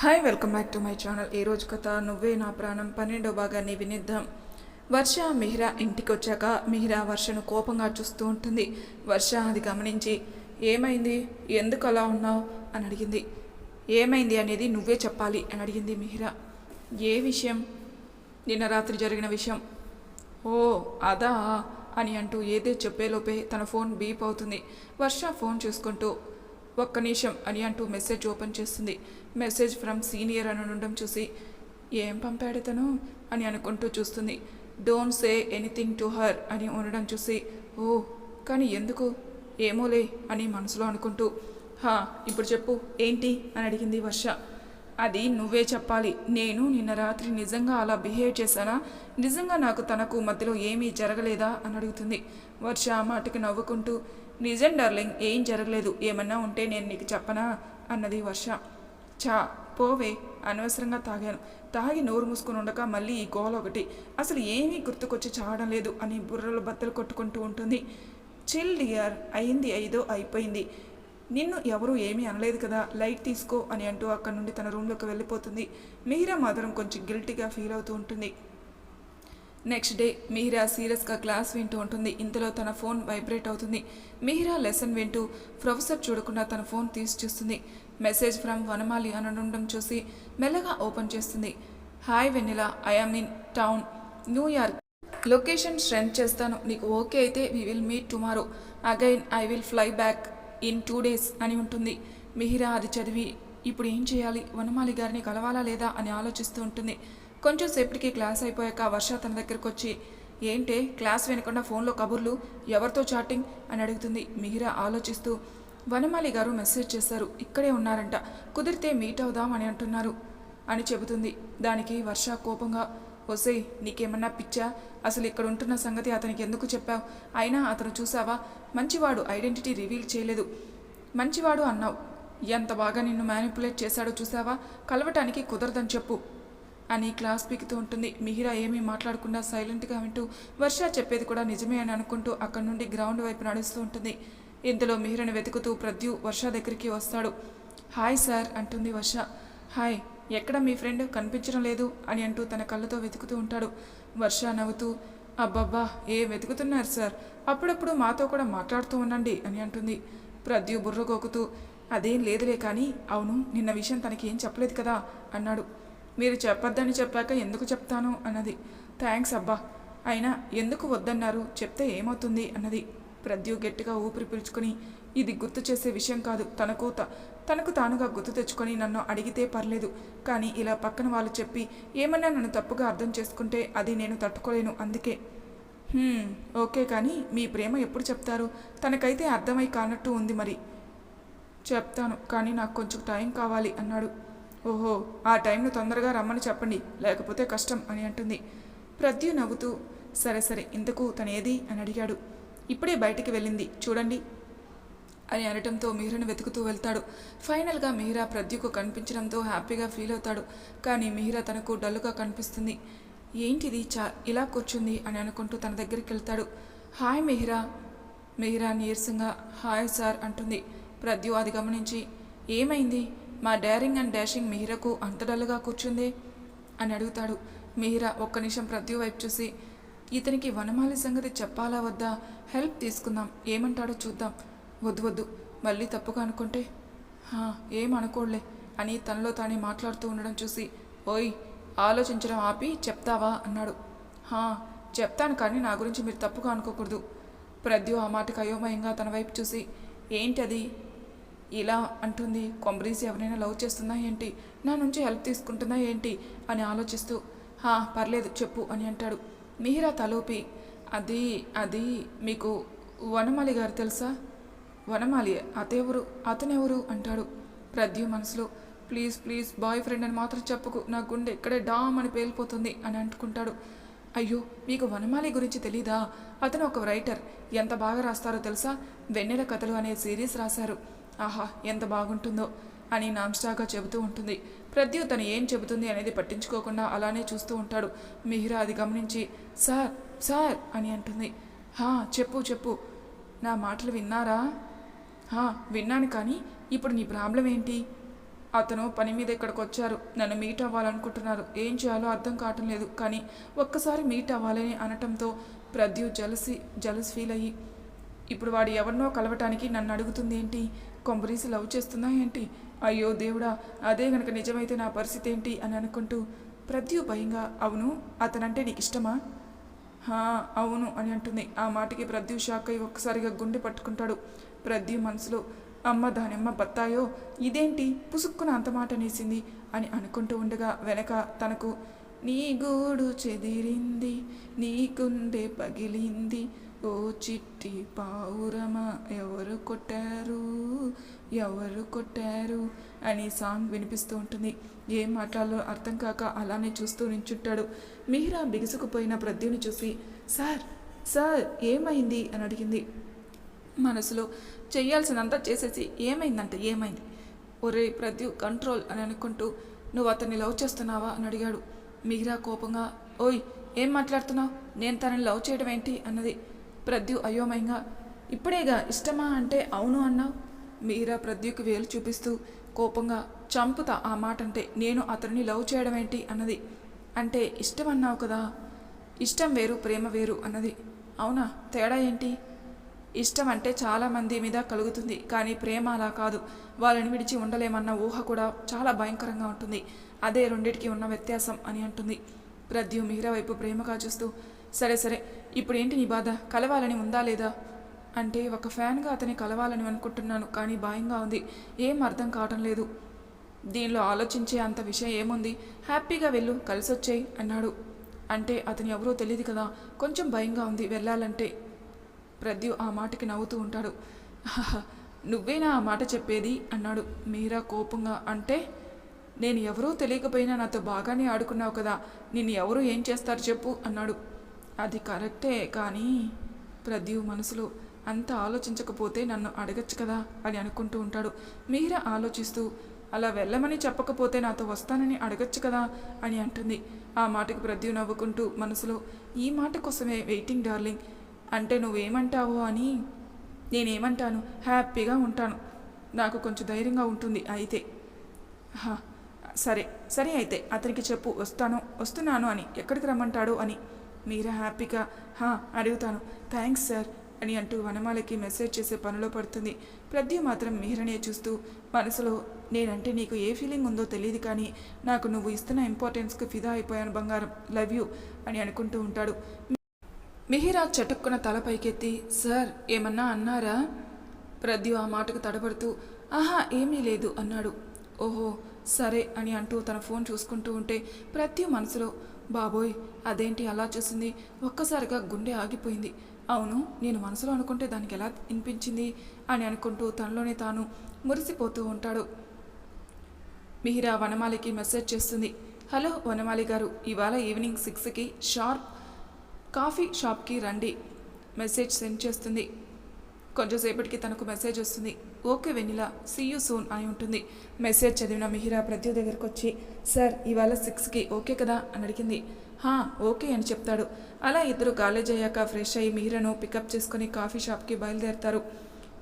Hi welcome back to my channel ఈ రోజు కథ నువ్వే నా ప్రాణం. పన్నెండో భాగాన్ని వినిద్దాం. వర్ష మిహిరా ఇంటికి వచ్చాక మిహిరా వర్షను కోపంగా చూస్తూ ఉంటుంది. వర్ష అది గమనించి ఏమైంది? ఎందుకు అలా ఉన్నావు? అని అడిగింది. ఏమైంది అనేది నువ్వే చెప్పాలి అని అడిగింది మిహిరా. ఏ విషయం? నిన్న రాత్రి జరిగిన విషయం. ఓ అదా? అని అంటూ ఏదో చెప్పేలోపే తన ఫోన్ బీప్ అవుతుంది. వర్ష ఫోన్ చూసుకుంటూ ఒక్క నిమిషం అని అంటూ మెసేజ్ ఓపెన్ చేస్తుంది. మెసేజ్ ఫ్రమ్ సీనియర్ అని ఉండడం చూసి ఏం పంపాడు తను? అని అనుకుంటూ చూస్తుంది. Don't say anything to her అని ఉండడం చూసి ఓ కానీ ఎందుకు? ఏమోలే అని మనసులో అనుకుంటూ హా ఇప్పుడు చెప్పు ఏంటి? అని అడిగింది వర్ష. అది నువ్వే చెప్పాలి. నేను నిన్న రాత్రి నిజంగా అలా బిహేవ్ చేశానా? నిజంగా నాకు తనకు మధ్యలో ఏమీ జరగలేదా? అని అడుగుతుంది. వర్ష ఆ మాటకి నవ్వుకుంటూ నిజం డార్లింగ్ ఏం జరగలేదు. ఏమన్నా ఉంటే నేను నీకు చెప్పనా? అన్నది వర్ష. చా పోవే. అనవసరంగా తాగాను. తాగి నోరు మూసుకుని ఉండక మళ్ళీ ఈ గోల ఒకటి. అసలు ఏమీ గుర్తుకొచ్చి చావడం లేదు అని బుర్రలు బద్దలు కొట్టుకుంటూ ఉంటుంది. చిల్ డియర్ అయింది ఐదో అయిపోయింది. నిన్ను ఎవరూ ఏమీ అనలేదు కదా. లైట్ తీసుకో అని అంటూ అక్కడి నుండి తన రూమ్లోకి వెళ్ళిపోతుంది. మీరా మాత్రం కొంచెం గిల్టీగా ఫీల్ అవుతూ ఉంటుంది. నెక్స్ట్ డే మిహిరా సీరియస్గా క్లాస్ వింటూ ఉంటుంది. ఇంతలో తన ఫోన్ వైబ్రేట్ అవుతుంది. మిహిరా లెసన్ వింటూ ప్రొఫెసర్ చూడకుండా తన ఫోన్ తీసి చూస్తుంది. మెసేజ్ ఫ్రమ్ వనమాలి అని ఉండడం చూసి మెల్లగా ఓపెన్ చేస్తుంది. Hi Vennela I am in town New York location send చేస్తాను. నీకు ఓకే అయితే we will meet tomorrow again I will fly back in two days అని ఉంటుంది. మిహిరా అది చదివి ఇప్పుడు ఏం చేయాలి? వనమాలి గారిని కలవాలా లేదా అని ఆలోచిస్తూ ఉంటుంది. కొంచెం సేపటికి క్లాస్ అయిపోయాక వర్ష తన దగ్గరకు వచ్చి ఏంటే క్లాస్ వినకుండా ఫోన్లో కబుర్లు ఎవరితో చాటింగ్? అని అడుగుతుంది మిహిరా ఆలోచిస్తూ. వనమాలి గారు మెసేజ్ చేశారు ఇక్కడే ఉన్నారంట కుదిరితే మీట్ అవుదాం అని అంటున్నారు అని చెబుతుంది. దానికి వర్ష కోపంగా ఒసేయ్ నీకేమన్నా పిచ్చా? అసలు ఇక్కడ ఉంటున్న సంగతి అతనికి ఎందుకు చెప్పావు? అయినా అతను చూసావా? మంచివాడు ఐడెంటిటీ రివీల్ చేయలేదు. మంచివాడు అన్నావు. ఎంత బాగా నిన్ను మ్యానిపులేట్ చేశాడో చూసావా? కలవటానికి కుదరదని చెప్పు. అని క్లాస్ పీకుతూ ఉంటుంది. మిహిరా ఏమీ మాట్లాడకుండా సైలెంట్గా వింటూ వర్ష చెప్పేది కూడా నిజమే అని అనుకుంటూ అక్కడి నుండి గ్రౌండ్ వైపు నడుస్తూ ఉంటుంది. ఇంతలో మిహిరని వెతుకుతూ ప్రద్యు వర్ష దగ్గరికి వస్తాడు. హాయ్ సార్ అంటుంది వర్ష. హాయ్ ఎక్కడ మీ ఫ్రెండ్? కనిపించడం లేదు అని అంటూ తన కళ్ళతో వెతుకుతూ ఉంటాడు. వర్ష నవ్వుతూ అబ్బబ్బా ఏ వెతుకుతున్నారు సార్? అప్పుడప్పుడు మాతో కూడా మాట్లాడుతూ ఉండండి అని అంటుంది. ప్రద్యు బుర్రగోకుతూ అదేం లేదులే కానీ అవును నిన్న విషయం తనకి ఏం చెప్పలేదు కదా అన్నాడు. మీరు చెప్పొద్దని చెప్పాక ఎందుకు చెప్తాను అన్నది. థ్యాంక్స్ అబ్బా. అయినా ఎందుకు వద్దన్నారు? చెప్తే ఏమవుతుంది అన్నది. ప్రద్యు గట్టిగా ఊపిరి పీల్చుకుని ఇది గుర్తు చేసే విషయం కాదు తనకు త తనకు తానుగా గుర్తు తెచ్చుకొని నన్ను అడిగితే పర్లేదు. కానీ ఇలా పక్కన వాళ్ళు చెప్పి ఏమన్నా నన్ను తప్పుగా అర్థం చేసుకుంటే అది నేను తట్టుకోలేను అందుకే. ఓకే కానీ మీ ప్రేమ ఎప్పుడు చెప్తారు? తనకైతే అర్థమై కానట్టు ఉంది మరి. చెప్తాను కానీ నాకు కొంచెం టైం కావాలి అన్నాడు. ఓహో ఆ టైంను తొందరగా రమ్మని చెప్పండి లేకపోతే కష్టం అని అంటుంది. ప్రద్యు నవ్వుతూ సరే సరే ఇంతకు తనేది? అని అడిగాడు. ఇప్పుడే బయటికి వెళ్ళింది చూడండి. అని అనటంతో మిహిరను వెతుకుతూ వెళ్తాడు. ఫైనల్గా మిహిరా ప్రద్యుకు కనిపించడంతో హ్యాపీగా ఫీల్ అవుతాడు. కానీ మిహిరా తనకు డల్లుగా కనిపిస్తుంది. ఏంటిది చా ఇలా కూర్చుంది? అని అనుకుంటూ తన దగ్గరికి వెళ్తాడు. హాయ్ మిహిరా మిహిరా నీరసంగా హాయ్ సార్ అంటుంది. ప్రద్యు అది గమనించి ఏమైంది? మా డేరింగ్ అండ్ డాషింగ్ మిహిరకు అంత డల్గా కూర్చుంది? అని అడుగుతాడు. మిహిరా ఒక్క నిమిషం ప్రద్యు వైపు చూసి ఇతనికి వనమాలి సంగతి చెప్పాలా వద్దా? హెల్ప్ తీసుకుందాం. ఏమంటాడో చూద్దాం. వద్దు వద్దు. మళ్ళీ తప్పుగా అనుకుంటే? "హా, ఏం అనుకోలే అని తనలో తానే మాట్లాడుతూ ఉండడం చూసి ఓయ్ ఆలోచించడం ఆపి చెప్తావా? అన్నాడు. హా చెప్తాను కానీ నా గురించి మీరు తప్పుగా అనుకోకూడదు. ప్రద్యు ఆ మాటకు అయోమయంగా తన వైపు చూసి ఏంటి అది ఇలా అంటుంది కొంబరీస్ ఎవరైనా లవ్ చేస్తుందా ఏంటి? నా నుంచి హెల్ప్ తీసుకుంటుందా ఏంటి? అని ఆలోచిస్తూ హా పర్లేదు చెప్పు అని అంటాడు. మిహిరా తలోపి? అది అది మీకు వనమాలి గారు తెలుసా? వనమాలి అతెవరు? అతనెవరు? అంటాడు ప్రద్యు మనసులో. ప్లీజ్ ప్లీజ్ బాయ్ ఫ్రెండ్ అని మాత్రం చెప్పుకు నా గుండె ఇక్కడే డామ్ అని పేలిపోతుంది అని అంటుకుంటాడు. అయ్యో మీకు వనమాలి గురించి తెలీదా? అతను ఒక రైటర్. ఎంత బాగా రాస్తారో తెలుసా? వెన్నెల కథలు అనే సిరీస్ రాశారు. ఆహా ఎంత బాగుంటుందో అని నాన్స్టాగా చెబుతూ ఉంటుంది. ప్రద్యు తను ఏం చెబుతుంది అనేది పట్టించుకోకుండా అలానే చూస్తూ ఉంటాడు. మిహిరా అది గమనించి సార్ సార్ అని అంటుంది. హా చెప్పు చెప్పు. నా మాటలు విన్నారా? హా విన్నాను కానీ ఇప్పుడు నీ ప్రాబ్లం ఏంటి? అతను పని మీద ఇక్కడికి వచ్చారు నన్ను మీట్ అవ్వాలనుకుంటున్నారు. ఏం చేయాలో అర్థం కావటం లేదు. కానీ ఒక్కసారి మీట్ అవ్వాలని అనటంతో ప్రద్యు జలసి జలస్ ఫీల్ అయ్యి ఇప్పుడు వాడు ఎవరినో కలవటానికి నన్ను అడుగుతుంది ఏంటి? కొంబరీసి లవ్ చేస్తుందా ఏంటి? అయ్యో దేవుడా అదే గనక నిజమైతే నా పరిస్థితి ఏంటి అని అనుకుంటూ ప్రద్యు భయంగా అవును అతనంటే నీకు ఇష్టమా? హా అవును అని అంటుంది. ఆ మాటకి ప్రద్యు షాక్ అయి ఒక్కసారిగా గుండె పట్టుకుంటాడు. ప్రద్యు మనసులో అమ్మ దానిమ్మ బత్తాయో ఇదేంటి? పుసుక్కున అంత మాట అనేసింది అని అనుకుంటూ ఉండగా వెనక తనకు నీ గూడు చెదిరింది నీ గుండె పగిలింది ఓ చిట్టి పావురమా ఎవరు కొట్టారు? ఎవరు కొట్టారు? అని సాంగ్ వినిపిస్తూ ఉంటుంది. ఏం మాట్లాడాలో అర్థం కాక అలానే చూస్తూ నించుంటాడు. మీరా బిగుసుకుపోయిన ప్రద్యుని చూసి సార్ సార్ ఏమైంది? అని అడిగింది. మనసులో చేయాల్సినంతా చేసేసి ఏమైందంటే ఏమైంది? ఒరే ప్రద్యు కంట్రోల్ అని అనుకుంటూ నువ్వు అతన్ని లవ్ చేస్తున్నావా? అని అడిగాడు. మీరా కోపంగా ఓయ్ ఏం మాట్లాడుతున్నావు? నేను తనని లవ్ చేయడం ఏంటి? అన్నది. ప్రద్యు అయోమయంగా ఇప్పుడేగా ఇష్టమా అంటే అవును అన్నావు? మీరా ప్రద్యుకి వేలు చూపిస్తూ కోపంగా చంపుతా ఆ మాట అంటే నేను అతన్ని లవ్ చేయడం ఏంటి అన్నది. అంటే ఇష్టం అన్నావు కదా ఇష్టం వేరు ప్రేమ వేరు అన్నది. అవునా తేడా ఏంటి? ఇష్టం అంటే చాలా మంది మీద కలుగుతుంది కానీ ప్రేమ అలా కాదు. వాళ్ళని విడిచి ఉండలేమన్న ఊహ కూడా చాలా భయంకరంగా ఉంటుంది. అదే రెండిటికి ఉన్న వ్యత్యాసం అని అంటుంది. ప్రద్యు మీరా వైపు ప్రేమగా చూస్తూ సరే సరే ఇప్పుడు ఏంటి నీ బాధ? కలవాలని ఉందా లేదా? అంటే ఒక ఫ్యాన్గా అతని కలవాలని అనుకుంటున్నాను కానీ భయంగా ఉంది. ఏం అర్థం కావటం లేదు. దీనిలో ఆలోచించే అంత విషయం ఏముంది? హ్యాపీగా వెళ్ళు కలిసొచ్చేయి అన్నాడు. అంటే అతను ఎవరో తెలియదు కదా? కొంచెం భయంగా ఉంది వెళ్ళాలంటే. ప్రద్యు ఆ మాటకి నవ్వుతూ ఉంటాడు. నువ్వేనా ఆ మాట చెప్పేది? అన్నాడు. మీరా కోపంగా. అంటే నేను ఎవరో తెలియకపోయినా నాతో బాగానే ఆడుకున్నావు కదా? నిన్ను ఎవరు ఏం చేస్తారు చెప్పు? అన్నాడు. అది కరెక్టే కానీ ప్రద్యు మనసులో అంత ఆలోచించకపోతే నన్ను అడగచ్చు కదా అని అనుకుంటూ ఉంటాడు. మీరా ఆలోచిస్తూ అలా వెళ్ళమని చెప్పకపోతే నాతో వస్తానని అడగచ్చు కదా అని అంటుంది. ఆ మాటకు ప్రద్యు నవ్వుకుంటూ మనసులో ఈ మాట కోసమే వెయిటింగ్ డార్లింగ్. అంటే నువ్వేమంటావో అని నేనేమంటాను హ్యాపీగా ఉంటాను. నాకు కొంచెం ధైర్యంగా ఉంటుంది అయితే. సరే సరే అయితే అతనికి చెప్పు వస్తాను వస్తున్నాను అని. ఎక్కడికి రమ్మంటాడు? అని మీరా హ్యాపీగా హా అడుగుతాను. థ్యాంక్స్ సార్ అని అంటూ వనమాలకి మెసేజ్ చేసే పనిలో పడుతుంది. ప్రద్యు మాత్రం మీరనే చూస్తూ మనసులో నేనంటే నీకు ఏ ఫీలింగ్ ఉందో తెలియదు కానీ నాకు నువ్వు ఇస్తున్న ఇంపార్టెన్స్కి ఫిదా అయిపోయాను బంగారం. లవ్ యూ అని అనుకుంటూ ఉంటాడు. మిహిరా చటుక్కున తల పైకెత్తి సార్ ఏమన్నా అన్నారా? ప్రద్యు ఆ మాటకు తడబడుతూ ఆహా ఏమీ లేదు అన్నాడు. ఓహో సరే అని అంటూ తన ఫోన్ చూసుకుంటూ ఉంటే ప్రద్యు మనసులో బాబోయ్ అదేంటి అలా చూసింది? ఒక్కసారిగా గుండె ఆగిపోయింది. అవును నేను మనసులో అనుకుంటే దానికి ఎలా వినిపించింది అని అనుకుంటూ తనలోనే తాను మురిసిపోతూ ఉంటాడు. మిహిరా వనమాలికి మెసేజ్ చేస్తుంది. హలో వనమాలి గారు ఇవాళ ఈవినింగ్ సిక్స్కి షార్ప్ కాఫీ షాప్కి రండి. మెసేజ్ సెండ్ చేస్తుంది. కొంచెంసేపటికి తనకు మెసేజ్ వస్తుంది. Okay Vennela see you soon అని ఉంటుంది. మెసేజ్ చదివిన మిహిరా ప్రత్యు దగ్గరకు వచ్చి సార్ ఇవాళ సిక్స్కి ఓకే కదా? అని అడిగింది. హా ఓకే అని చెప్తాడు. అలా ఇద్దరు కాలేజ్ అయ్యాక ఫ్రెష్ అయ్యి మిహిరను పికప్ చేసుకుని కాఫీ షాప్కి బయలుదేరతారు.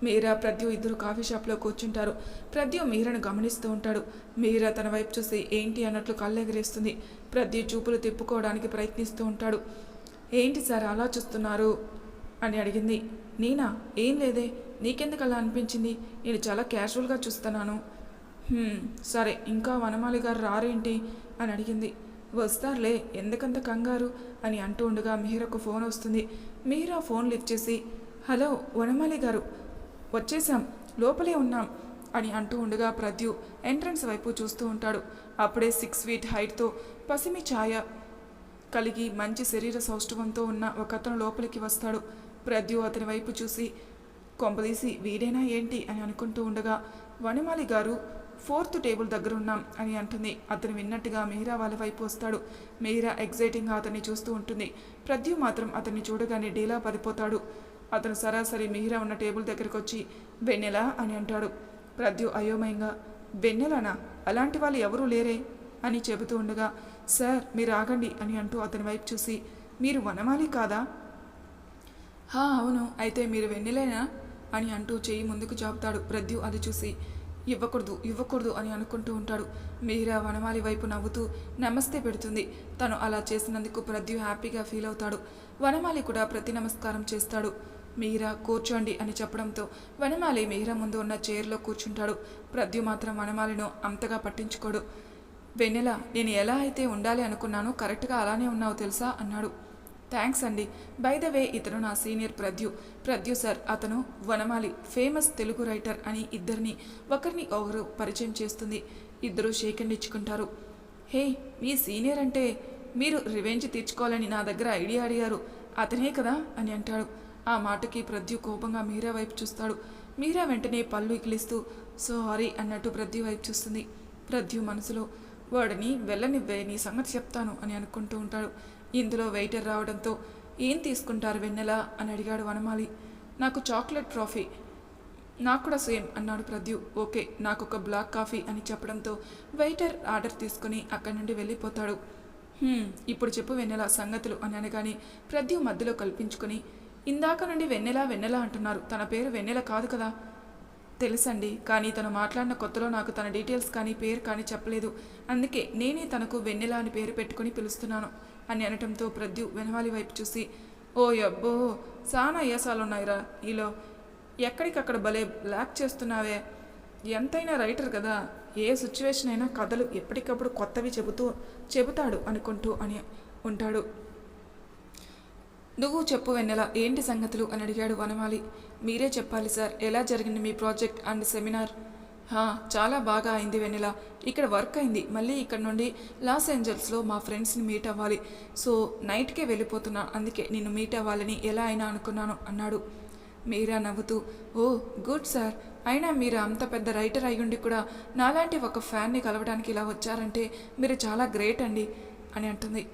మీరా ప్రద్యు ఇద్దరు కాఫీ షాప్లో కూర్చుంటారు. ప్రద్యు మీరను గమనిస్తూ ఉంటాడు. మీరా తన వైపు చూసి ఏంటి? అన్నట్లు కళ్ళెగరేస్తుంది ప్రద్యు చూపులు తిప్పుకోవడానికి ప్రయత్నిస్తూ ఉంటాడు. ఏంటి సార్ అలా చూస్తున్నారు? అని అడిగింది. నేనా ఏం లేదే? నీకెందుకు అలా అనిపించింది? నేను చాలా క్యాజువల్గా చూస్తున్నాను. సరే ఇంకా వనమాలి గారు రారేంటి? అని అడిగింది. వస్తారులే ఎందుకంత కంగారు? అని అంటూ ఉండగా మిహిరకు ఫోన్ వస్తుంది. మిహిరా ఫోన్ లిఫ్ట్ చేసి హలో వనమాలి గారు వచ్చేసాం లోపలే ఉన్నాం అని అంటూ ఉండగా ప్రద్యు ఎంట్రన్స్ వైపు చూస్తూ ఉంటాడు. అప్పుడే సిక్స్ ఫీట్ హైట్తో పసిమి ఛాయ కలిగి మంచి శరీర సౌష్ఠవంతో ఉన్న ఒకతను లోపలికి వస్తాడు. ప్రద్యు అతని వైపు చూసి కొంపదీసి వీడేనా ఏంటి అని అనుకుంటూ ఉండగా వనమాలి గారు ఫోర్త్ టేబుల్ దగ్గర ఉన్నాం అని అంటుంది. అతను విన్నట్టుగా మీరా వాళ్ళ వైపు వస్తాడు. మీరా ఎగ్జైటింగ్గా అతన్ని చూస్తూ ఉంటుంది. ప్రద్యు మాత్రం అతన్ని చూడగానే డీలా పడిపోతాడు. అతను సరాసరి మీరా ఉన్న టేబుల్ దగ్గరకు వచ్చి వెన్నెల అని అంటాడు. ప్రద్యు అయోమయంగా వెన్నెలనా? అలాంటి వాళ్ళు ఎవరూ లేరే? అని చెబుతూ ఉండగా సార్ మీరు ఆగండి అని అంటూ అతని వైపు చూసి మీరు వనమాలి కాదా? హా అవును. అయితే మీరు వెన్నెలేనా? అని అంటూ చేయి ముందుకు చాపుతాడు ప్రద్యు అది చూసి. ఇవ్వకూడదు ఇవ్వకూడదు అని అనుకుంటూ ఉంటాడు. మీరా వనమాలి వైపు నవ్వుతూ నమస్తే పెడుతుంది. తను అలా చేసినందుకు ప్రద్యు హ్యాపీగా ఫీల్ అవుతాడు. వనమాలి కూడా ప్రతి నమస్కారం చేస్తాడు. మీరా కూర్చోండి అని చెప్పడంతో వనమాలి మీరా ముందు ఉన్న చైర్లో కూర్చుంటాడు. ప్రద్యు మాత్రం వనమాలిను అంతగా పట్టించుకోడు. వెన్నెల నేను ఎలా అయితే ఉండాలి అనుకున్నానో కరెక్ట్గా అలానే ఉన్నావు తెలుసా? అన్నాడు. థ్యాంక్స్ అండి. బై ద వే ఇతను నా సీనియర్ ప్రద్యు. ప్రద్యు సార్ అతను వనమాలి ఫేమస్ తెలుగు రైటర్ అని ఇద్దరిని ఒకరిని ఒకరు పరిచయం చేస్తుంది. ఇద్దరు షేక్ అండ్ ఇచ్చుకుంటారు హే మీ సీనియర్ అంటే మీరు రివెంజ్ తీర్చుకోవాలని నా దగ్గర ఐడియా అడిగారు. అతనే కదా అని అంటాడు. ఆ మాటకి ప్రద్యు కోపంగా మీరా వైపు చూస్తాడు. మీరా వెంటనే పళ్ళు ఇకిలిస్తూ సారీ అన్నట్టు ప్రద్యు వైపు చూస్తుంది. ప్రద్యు మనసులో వాడిని వెళ్ళనివ్వే నీ సంగతి చెప్తాను అని అనుకుంటూ ఉంటాడు. ఇందులో వెయిటర్ రావడంతో ఏం తీసుకుంటారు వెన్నెల అని అడిగాడు వనమాలి. నాకు చాక్లెట్ ట్రాఫీ. నాకు కూడా సేమ్ అన్నాడు ప్రద్యు. ఓకే నాకు ఒక బ్లాక్ కాఫీ అని చెప్పడంతో వెయిటర్ ఆర్డర్ తీసుకుని అక్కడి నుండి వెళ్ళిపోతాడు. ఇప్పుడు చెప్పు వెన్నెల సంగతులు అని అనగానే ప్రద్యు మధ్యలో కల్పించుకుని ఇందాక నుండి వెన్నెల వెన్నెల అంటున్నారు. తన పేరు వెన్నెల కాదు కదా? తెలుసండి కానీ తను మాట్లాడిన కొత్తలో నాకు తన డీటెయిల్స్ కానీ పేరు కానీ చెప్పలేదు. అందుకే నేనే తనకు వెన్నెల అని పేరు పెట్టుకుని పిలుస్తున్నాను. అని అనటంతో ప్రద్యు వెనవాలి వైపు చూసి ఓ అబ్బో చాలా ఏసాలున్నాయిరా ఈలో ఎక్కడికక్కడ భలే బ్లాక్ చేస్తున్నావే. ఎంతైనా రైటర్ కదా. ఏ సిచ్యువేషన్ అయినా కథలు ఎప్పటికప్పుడు కొత్తవి చెబుతూ చెబుతాడు అనుకుంటూ అని ఉంటాడు. నువ్వు చెప్పు వెన్నెల ఏంటి సంగతులు? అని అడిగాడు వనమాలి. మీరే చెప్పాలి సార్. ఎలా జరిగింది మీ ప్రాజెక్ట్ అండ్ సెమినార్? చాలా బాగా అయింది వెన్నెల. ఇక్కడ వర్క్ అయింది. మళ్ళీ ఇక్కడ నుండి లాస్ ఏంజల్స్లో మా ఫ్రెండ్స్ని మీట్ అవ్వాలి. సో నైట్కే వెళ్ళిపోతున్నా. అందుకే నిన్ను మీట్ అవ్వాలని ఎలా అయినా అనుకున్నాను అన్నాడు. మీరా నవ్వుతూ ఓ గుడ్ సార్. అయినా మీరు అంత పెద్ద రైటర్ అయ్యుండి కూడా నాలాంటి ఒక ఫ్యాన్ని కలవడానికి ఇలా వచ్చారంటే మీరు చాలా గ్రేట్ అండి అని అంటుంది.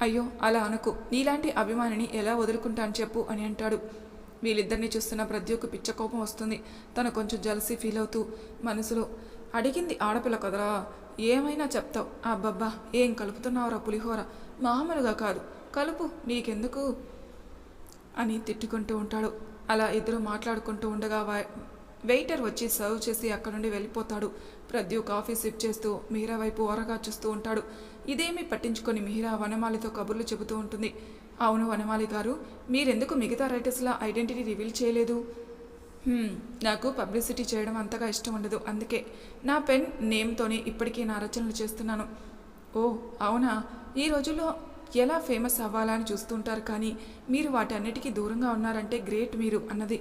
అయ్యో అలా అనుకో. నీలాంటి అభిమానిని ఎలా వదులుకుంటాను చెప్పు అని అంటాడు. వీళ్ళిద్దరిని చూస్తున్న ప్రద్యోకు పిచ్చ కోపం వస్తుంది. తను కొంచెం జలసి ఫీల్ అవుతూ మనసులో అడిగింది ఆడపిల్ల కదరా ఏమైనా చెప్తావు? అబ్బబ్బా ఏం కలుపుతున్నావురా పులిహోర? మామూలుగా కాదు. కలుపు నీకెందుకు? అని తిట్టుకుంటూ ఉంటాడు. అలా ఇద్దరు మాట్లాడుకుంటూ ఉండగా వెయిటర్ వచ్చి సర్వ్ చేసి అక్కడ నుండి వెళ్ళిపోతాడు. ప్రద్యు కాఫీ సిప్ చేస్తూ మీరా వైపు ఓరగా చూస్తూ ఉంటాడు. ఇదేమీ పట్టించుకొని మీరా వనమాలితో కబుర్లు చెబుతూ ఉంటుంది. అవును వనమాలి గారు మీరెందుకు మిగతా రైటర్స్లో ఐడెంటిటీ రివీల్ చేయలేదు? నాకు పబ్లిసిటీ చేయడం అంతగా ఇష్టం ఉండదు అందుకే నా పెన్ నేమ్తోనే ఇప్పటికీ నా రచనలు చేస్తున్నాను. ఓ అవునా? ఈ రోజుల్లో ఎలా ఫేమస్ అవ్వాలా అని చూస్తుంటారు కానీ మీరు వాటన్నిటికీ దూరంగా ఉన్నారంటే గ్రేట్ మీరు అన్నది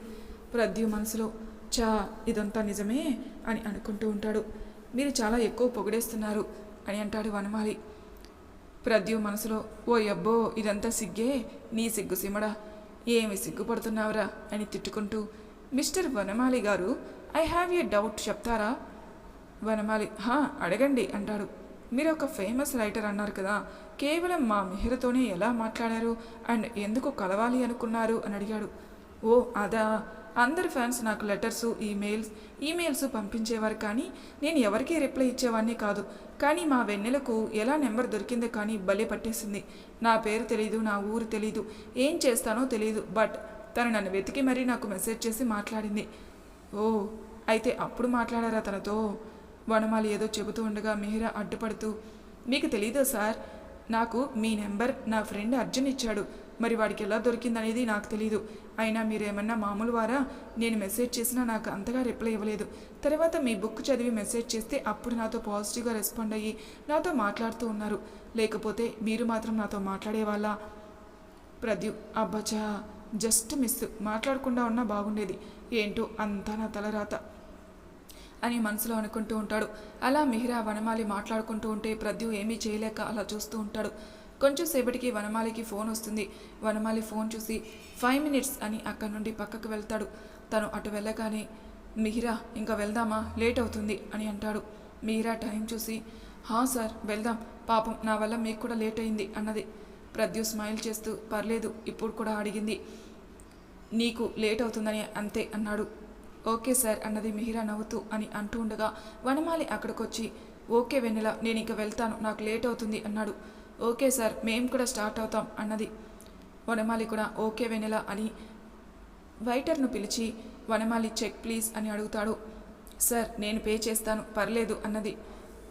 ప్రద్యు మనసులో. చా ఇదంతా నిజమే? అని అనుకుంటూ ఉంటాడు. మీరు చాలా ఎక్కువ పొగిడేస్తున్నారు అని అంటాడు వనమాలి. ప్రద్యు మనసులో ఓ అబ్బో ఇదంతా సిగ్గే నీ సిగ్గు సిమడా ఏమి సిగ్గుపడుతున్నావురా? అని తిట్టుకుంటూ మిస్టర్ వనమాలి గారు ఐ హ్యావ్ ఏ డౌట్ చెప్తారా? వనమాలి హా అడగండి అంటాడు. మీరు ఒక ఫేమస్ రైటర్ అన్నారు కదా కేవలం మా మిహిరతోనే ఎలా మాట్లాడారు అండ్ ఎందుకు కలవాలి అనుకున్నారు? అని అడిగాడు. ఓ అదా అందరి ఫ్యాన్స్ నాకు లెటర్స్ ఈమెయిల్స్ ఈమెయిల్స్ పంపించేవారు కానీ నేను ఎవరికీ రిప్లై ఇచ్చేవాడిని కాదు. కానీ మా వెన్నెలకు ఎలా నెంబర్ దొరికిందో కానీ భలే పట్టేసింది. నా పేరు తెలీదు నా ఊరు తెలీదు ఏం చేస్తానో తెలీదు బట్ తను నన్ను వెతికి మరీ నాకు మెసేజ్ చేసి మాట్లాడింది. ఓ అయితే అప్పుడు మాట్లాడారా తనతో? వనమాలి ఏదో చెబుతూ ఉండగా మిహిరా అడ్డుపడుతూ మీకు తెలీదా సార్? నాకు మీ నెంబర్ నా ఫ్రెండ్ అర్జున్ ఇచ్చాడు. మరి వాడికి ఎలా దొరికిందనేది నాకు తెలీదు. అయినా మీరేమన్నా మామూలు వారా? నేను మెసేజ్ చేసినా నాకు అంతగా రిప్లై ఇవ్వలేదు. తర్వాత మీ బుక్ చదివి మెసేజ్ చేస్తే అప్పుడు నాతో పాజిటివ్గా రెస్పాండ్ అయ్యి నాతో మాట్లాడుతూ ఉన్నారు. లేకపోతే మీరు మాత్రం నాతో మాట్లాడేవాళ్ళ? ప్రద్యు అబ్బచా జస్ట్ మిస్. మాట్లాడకుండా ఉన్నా బాగుండేది. ఏంటో అంతా నా తలరాత అని మనసులో అనుకుంటూ ఉంటాడు. అలా మిహిరా వనమాలి మాట్లాడుకుంటూ ఉంటే ప్రద్యు ఏమీ చేయలేక అలా చూస్తూ ఉంటాడు. కొంచెం సేపటికి వనమాలికి ఫోన్ వస్తుంది. వనమాలి ఫోన్ చూసి ఫైవ్ మినిట్స్ అని అక్కడి నుండి పక్కకు వెళ్తాడు. తను అటు వెళ్ళగానే మిహిరా ఇంకా వెళ్దామా? లేట్ అవుతుంది అని అంటాడు. మిహిరా టైం చూసి. హా సార్ వెళ్దాం. పాపం నా వల్ల మీకు కూడా లేట్ అయింది అన్నది. ప్రద్యు స్మైల్ చేస్తూ పర్లేదు ఇప్పుడు కూడా అడిగింది. నీకు లేట్ అవుతుందని అంతే అన్నాడు. ఓకే సార్ అన్నది మిహిరా నవ్వుతూ అని అంటూ ఉండగా వనమాలి అక్కడికొచ్చి ఓకే వెన్నెల నేను ఇంక వెళ్తాను. నాకు లేట్ అవుతుంది అన్నాడు. ఓకే సార్ మేము కూడా స్టార్ట్ అవుతాం అన్నది. వనమాలి కూడా ఓకే వెనెల అని వైటర్ను పిలిచి వనమాలి చెక్ ప్లీజ్ అని అడుగుతాడు. సార్ నేను పే చేస్తాను పర్లేదు అన్నది.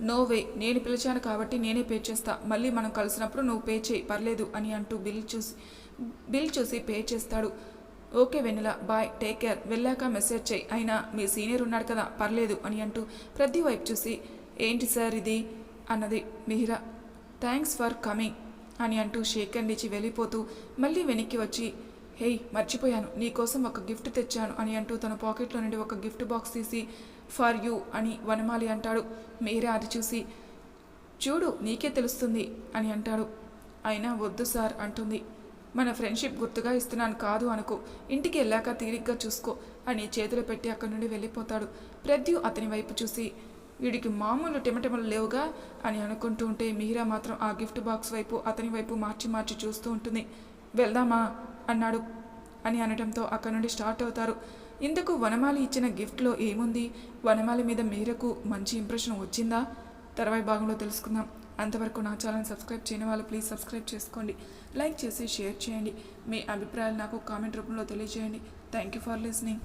నో వే నేను పిలిచాను కాబట్టి నేనే పే చేస్తా. మళ్ళీ మనం కలిసినప్పుడు నువ్వు పే చేయి పర్లేదు అని అంటూ బిల్ చూసి బిల్ చూసి పే చేస్తాడు. Okay Vennela bye take care. వెళ్ళాక మెసేజ్ చేయి. అయినా మీ సీనియర్ ఉన్నాడు కదా పర్లేదు అని అంటూ ప్రతి వైపు చూసి ఏంటి సార్ ఇది? అన్నది మిహిరా. థ్యాంక్స్ ఫర్ కమింగ్ అని అంటూ షేక్ అండ్ ఇచ్చి వెళ్ళిపోతూ మళ్ళీ వెనక్కి వచ్చి హేయ్ మర్చిపోయాను. నీకోసం ఒక గిఫ్ట్ తెచ్చాను అని అంటూ తన పాకెట్లో నుండి ఒక గిఫ్ట్ బాక్స్ తీసి ఫర్ యూ అని వనమాలి అంటాడు. మీరే అది చూసి చూడు నీకే తెలుస్తుంది అని అంటాడు. అయినా వద్దు సార్ అంటుంది. మన ఫ్రెండ్షిప్ గుర్తుగా ఇస్తున్నాను కాదు అనుకో ఇంటికి వెళ్ళాక తీరిగ్గా చూసుకో అని చేతులు పెట్టి అక్కడి నుండి వెళ్ళిపోతాడు. ప్రద్యు అతని వైపు చూసి వీడికి మామూలు టెమటెమలు లేవుగా అని అనుకుంటూ ఉంటే మీరా మాత్రం ఆ గిఫ్ట్ బాక్స్ వైపు అతని వైపు మార్చి మార్చి చూస్తూ ఉంటుంది. వెళ్దామా? అన్నాడు. అని అనడంతో అక్కడి నుండి స్టార్ట్ అవుతారు. ఇందుకు వనమాలి ఇచ్చిన గిఫ్ట్లో ఏముంది? వనమాలి మీద మీరకు మంచి ఇంప్రెషన్ వచ్చిందా? తర్వాయి భాగంలో తెలుసుకుందాం. అంతవరకు నా ఛానల్ సబ్స్క్రైబ్ చేయని వాళ్ళు ప్లీజ్ సబ్స్క్రైబ్ చేసుకోండి. లైక్ చేసి షేర్ చేయండి. మీ అభిప్రాయాలు నాకు కామెంట్ రూపంలో తెలియజేయండి. Thank you for listening.